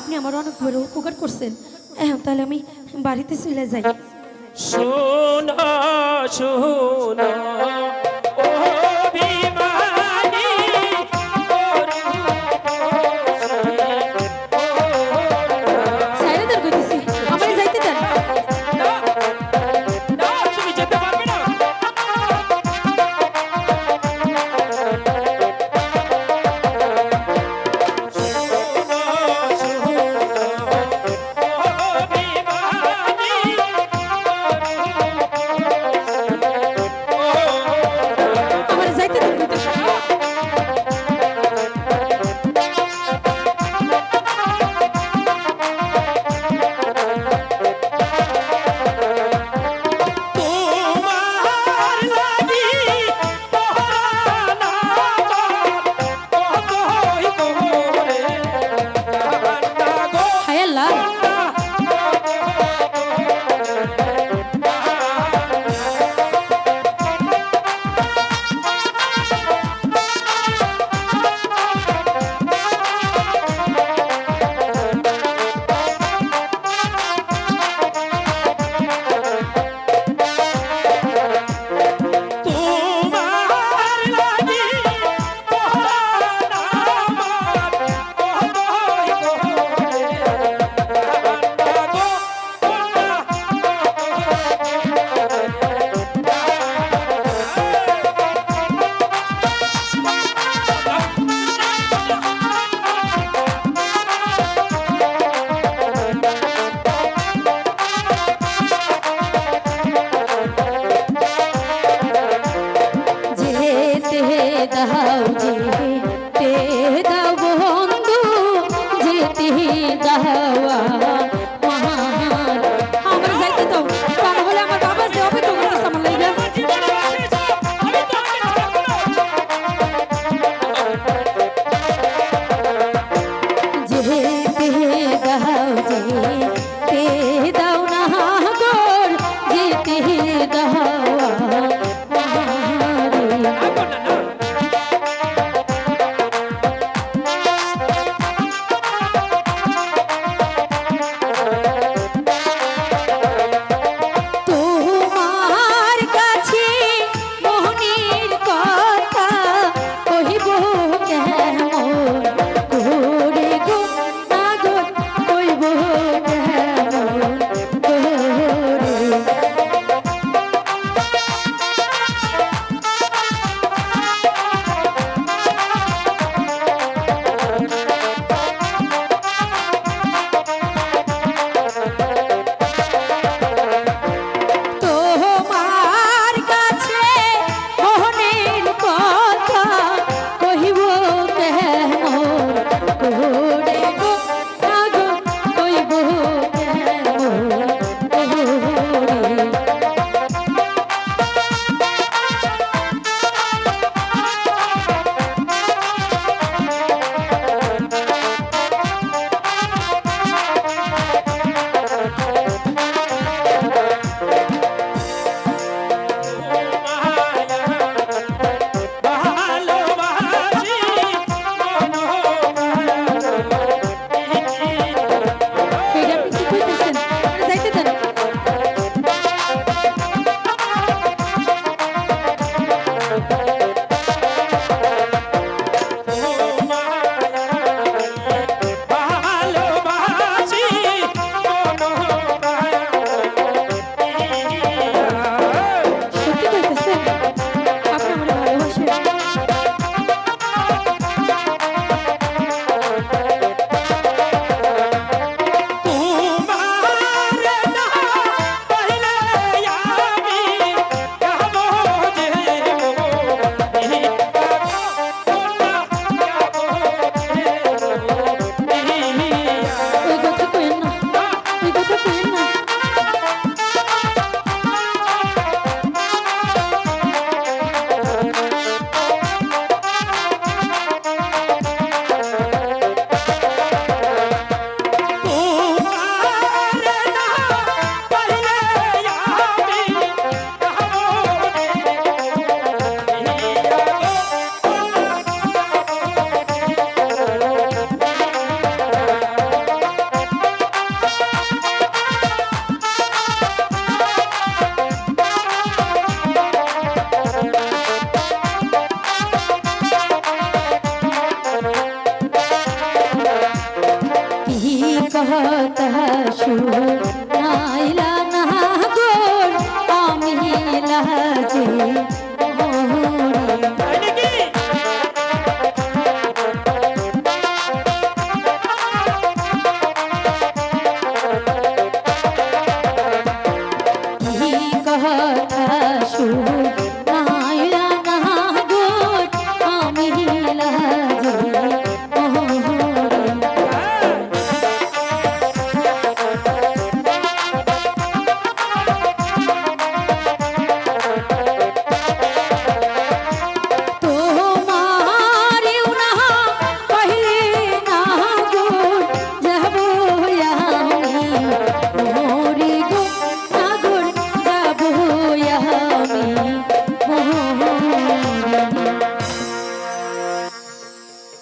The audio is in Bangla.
আপনি আমার অনেক বড় উপকার করছেন। হ্যাঁ তাহলে আমি বাড়িতে চলে যাই। শোনা শোনা। হাউজি পেদ হতাশ